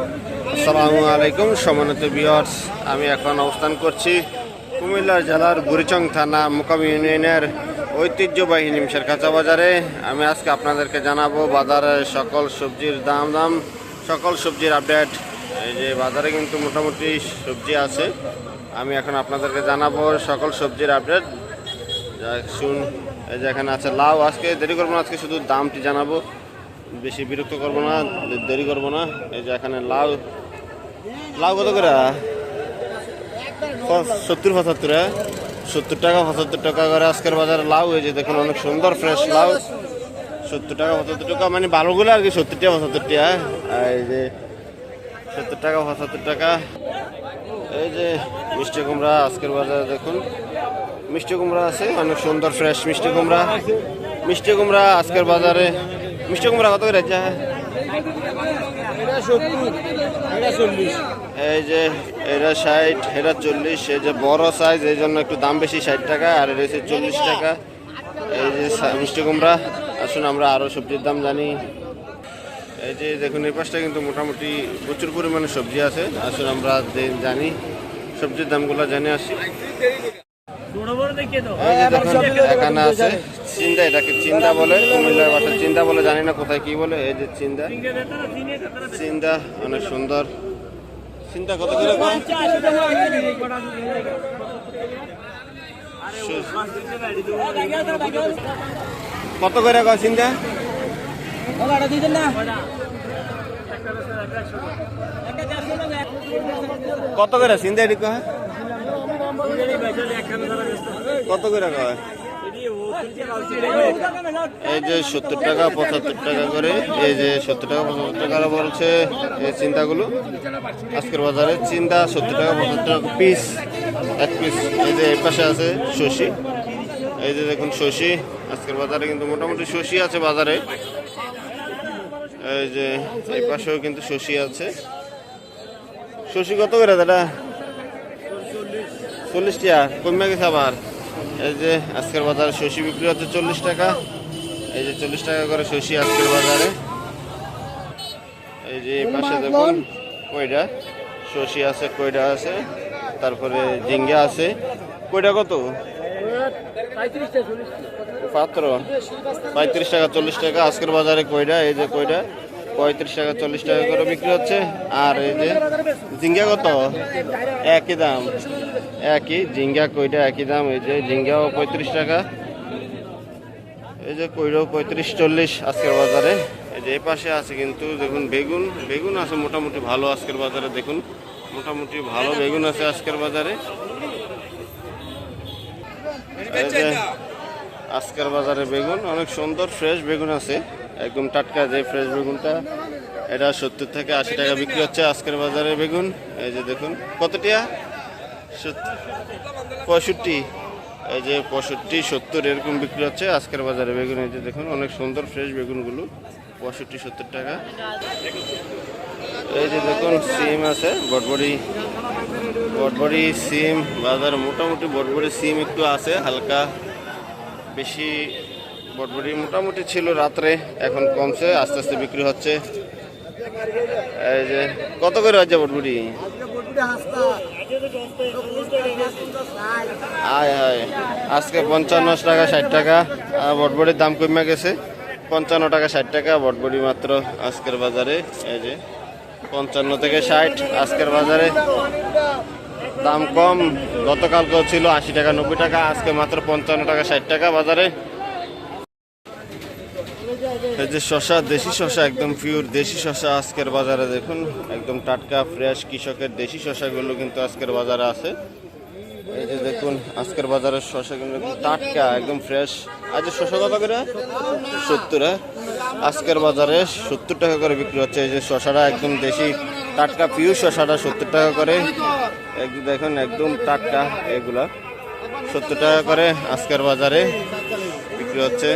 আসসালামু আলাইকুম, সম্মানিত বিয়ার্স আমি এখন অবস্থান করছি কুমিল্লা জেলার বুড়িচং থানা মোকাম ইউনিয়নের ঐতিহ্যবাহী নিমসের কাঁচা বাজারে আমি আজকে আপনাদেরকে জানাব বাজারের সকল সবজির দাম দাম, সকল সবজির আপডেট এই যে বাজারে কিন্তু মোটামুটি সবজি আছে। আমি এখন আপনাদেরকে জানাব সকল সবজির আপডেট শুন, এই যে এখানে আছে লাউ। আজকে দেরি করব আজকে শুধু দামটি জানাব। বেশি বিরক্ত করব না, দেরি করব না। এই যে এখানে লাউ লাউ কত করে? সত্তর, পঁচাত্তর হ্যাঁ? সত্তর টাকা, পঁচাত্তর টাকা করে আজকের বাজারে লাউ। যে দেখুন, অনেক সুন্দর ফ্রেশ লাউ। সত্তর টাকা, পঁচাত্তর টাকা মানে ভালোগুলো আর কি সত্তর টাকা পঁচাত্তর টাকা এই যে সত্তর টাকা, পঁচাত্তর টাকা। এই যে মিষ্টি কুমড়া আজকের বাজারে দেখুন। মিষ্টি কুমড়া আছে, অনেক সুন্দর ফ্রেশ মিষ্টি কুমড়া। মিষ্টি কুমড়া আজকের বাজারে মিষ্টি কুমড়া কত করে এই যে এটা ষাট এটা চল্লিশ এই যে বড় সাইজ এই জন্য একটু দাম বেশি ষাট টাকা আর এটা হচ্ছে চল্লিশ টাকা। এই যে মিষ্টি কুমড়া আসুন আমরা আরও সবজির দাম জানি। এই যে দেখুন এই পাশটা কিন্তু মোটামুটি প্রচুর পরিমাণে সবজি আছে। আসুন আমরা জানি সবজির দামগুলো জেনে আসি। এখানে আছে। চিন্তা, এটাকে চিন্তা বলে, কুমিল্লার ভাষায় চিন্তা বলে, জানি না কোথায় কি বলে, এই যে চিন্তা। চিন্তা, অনেক সুন্দর। চিন্তা কত করে? কত করে কয় চিন্তা? কত করে চিন্তা কত করে কয়? এই যে সত্তর টাকা, পঁচাত্তর টাকা করে, এই যে সত্তর টাকা, পঁচাত্তর টাকা বলছে, এই চিন্তাগুলো। আজকের বাজারে চিন্তা, সত্তর টাকা, পঁচাত্তর টাকা পিস এক পিস এই যে এই পাশে আছে শশি। এই যে দেখুন শশি, আজকের বাজারে কিন্তু মোটামুটি শশি আছে বাজারে। এই যে এই পাশেও কিন্তু শশি আছে। শশি কত করে দাদা? চল্লিশ টাকা, কমে গেছে আবার। এই যে আজকের বাজারে শশি বিক্রি হচ্ছে চল্লিশ টাকা। এই যে চল্লিশ টাকা করে শশি আজকের বাজারে। এই যে পাশে দেখুন কয়টা শশি আছে কয়টা আছে তারপরে ঝিঙ্গা আছে। কয়টা কত? পাত্র পঁয়ত্রিশ টাকা চল্লিশ টাকা। আজকের বাজারে কয়টা এই যে কয়টা পঁয়ত্রিশ টাকা চল্লিশ টাকা করে বিক্রি হচ্ছে। আর এই যে ঝিঙ্গা কত? একই দাম। একই, ঝিঙ্গা কইটা একই দাম, এই যে ঝিঙ্গাও পঁয়ত্রিশ টাকা, এই যে কইরাও পঁয়ত্রিশ, চল্লিশ আজকের বাজারে। এই যে এই পাশে আছে কিন্তু দেখুন বেগুন বেগুন আছে মোটামুটি ভালো আজকের বাজারে, দেখুন। মোটামুটি ভালো বেগুন আছে আজকের বাজারে। আজকের বাজারে বেগুন, অনেক সুন্দর ফ্রেশ বেগুন আছে। একদম টাটকা যে ফ্রেশ বেগুনটা, এটা সত্তর থেকে আশি টাকা বিক্রি হচ্ছে আজকের বাজারে বেগুন। এই যে দেখুন, কতটিয়া? পঁয়ষট্টি। এই যে পঁয়ষট্টি, সত্তর এরকম বিক্রি হচ্ছে। আজকের বাজারে বেগুন এই যে দেখুন, অনেক সুন্দর ফ্রেশ বেগুনগুলো। পঁয়ষট্টি, সত্তর টাকা। এই যে দেখুন, সিম আছে, বটবড়ি। বটবড়ি, সিম, বাজার মোটামুটি বটবড়ি সিম একটু আছে, হালকা। বেশি বটবড়ি মোটামুটি ছিল রাত্রে, এখন কমছে, আস্তে আস্তে বিক্রি হচ্ছে। এই যে, কত করে হচ্ছে বটবড়ি? আয় হায় আজকে পঞ্চান্ন টাকা, ষাট টাকা। বটবড়ির দাম কমে গেছে। পঞ্চান্ন টাকা, ষাট টাকা। বটবড়ি মাত্র আজকের বাজারে, এই যে পঞ্চান্ন থেকে ষাট আজকের বাজারে। দাম কম। গতকালকেও ছিল আশি টাকা, নব্বই টাকা। আজকে মাত্র পঞ্চান্ন টাকা, ষাট টাকা বাজারে। এই যে শশা, দেশি শশা একদম পিওর দেশি শশা আজকের বাজারে দেখুন, একদম টাটকা ফ্রেশ কৃষকের দেশি শশাগুলো কিন্তু আজকের বাজারে আছে। এই যে দেখুন, আজকের বাজারের শশা কিন্তু টাটকা, একদম ফ্রেশ আজ শশা কত করে? সত্তর হ্যাঁ? আজকের বাজারে সত্তর টাকা করে বিক্রি হচ্ছে। এই যে শশাটা একদম দেশি, টাটকা পিওর শশাটা সত্তর টাকা করে। দেখুন, একদম টাটকা এগুলা। সত্তর টাকা করে আজকের বাজারে বিক্রি হচ্ছে।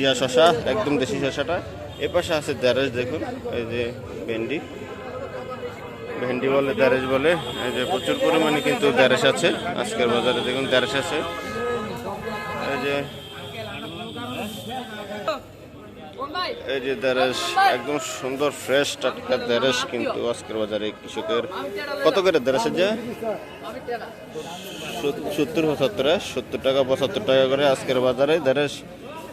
ইয়া শশা একদম দেশি শশাটা এ পাশে আছে দ্যারেজ দেখুন, এই যে ভেন্ডি। ভেন্ডি বলে দ্যারেজ বলে, এই যে প্রচুর পরিমাণে কিন্তু দ্যারেজ আছে। আজকের বাজারে দেখুন দ্যারেজ আছে। এই যে এই যে দেরেস একদম সুন্দর, ফ্রেশ টাটকা দেরেস কিন্তু আজকের বাজারে কৃষকের। কত করে দেরেসের যে সত্তর পঁচাত্তর সত্তর টাকা, পঁচাত্তর টাকা করে আজকের বাজারে দেরেস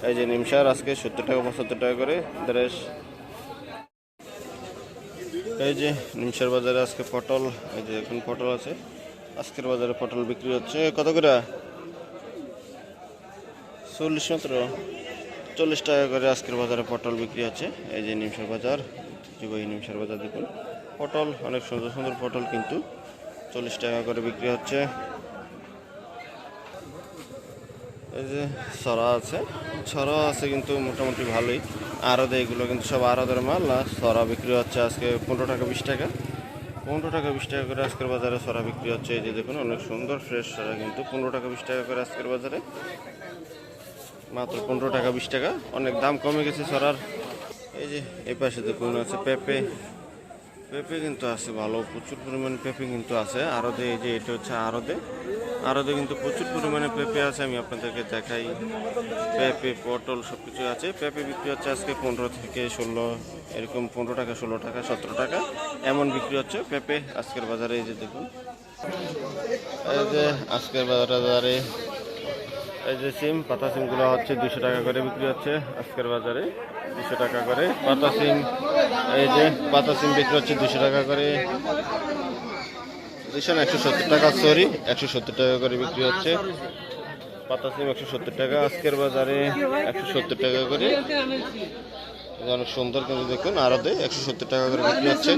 এই যে নিমসার আজকে সত্তর টাকা, পঁচাত্তর টাকা করে দেরেস এই যে নিমসার বাজারে আজকে পটল, এই যে এখন পটল আছে। আজকের বাজারে পটল বিক্রি হচ্ছে কত করে? চল্লিশ মাত্র। চল্লিশ টাকা করে আজকের বাজারে পটল বিক্রি হচ্ছে। এই যে নিমসার বাজার যুবই নিমসার বাজার দেখুন। পটল, অনেক সুন্দর সুন্দর পটল কিন্তু চল্লিশ টাকা করে বিক্রি হচ্ছে। এই যে সরা আছে। সরা আছে কিন্তু মোটামুটি ভালোই। আরদে এগুলো কিন্তু সব আরদের মাল। আর সরা বিক্রি হচ্ছে আজকে পনেরো টাকা বিশ টাকা। পনেরো টাকা বিশ টাকা করে আজকের বাজারে সরা বিক্রি হচ্ছে। এই যে দেখুন, অনেক সুন্দর ফ্রেশ ছড়া কিন্তু। পনেরো টাকা বিশ টাকা করে আজকের বাজারে। মাত্র পনেরো টাকা বিশ টাকা। অনেক দাম কমে গেছে সরার এই যে এই পাশে দেখুন, আছে পেঁপে। পেঁপে কিন্তু আছে ভালো। প্রচুর পরিমাণে পেঁপে কিন্তু আছে। আরদে এই যে, এটা হচ্ছে আরদে আরদে কিন্তু প্রচুর পরিমাণে পেঁপে আছে, আমি আপনাদেরকে দেখাই। পেঁপে, পটল সব কিছু আছে। পেঁপে বিক্রি হচ্ছে আজকে পনেরো থেকে ষোলো, এরকম পনেরো টাকা, ষোলো টাকা, সতেরো টাকা। এমন বিক্রি হচ্ছে পেঁপে আজকের বাজারে, এই যে দেখুন। এই যে আজকের বাজারে, এই যে সিম, পাতা সিমগুলো হচ্ছে দুশো টাকা করে বিক্রি হচ্ছে আজকের বাজারে, দুশো টাকা করে। পাতা সিম, এই যে পাতা সিম বিক্রি হচ্ছে দুশো টাকা করে। দুশো না একশো সত্তর টাকা সরি একশো সত্তর টাকা করে বিক্রি হচ্ছে। পাতা সিম একশো সত্তর টাকা, আজকের বাজারে একশো সত্তর টাকা করে। অনেক সুন্দর কিন্তু দেখুন, আরও একশো সত্তর টাকা করে বিক্রি হচ্ছে।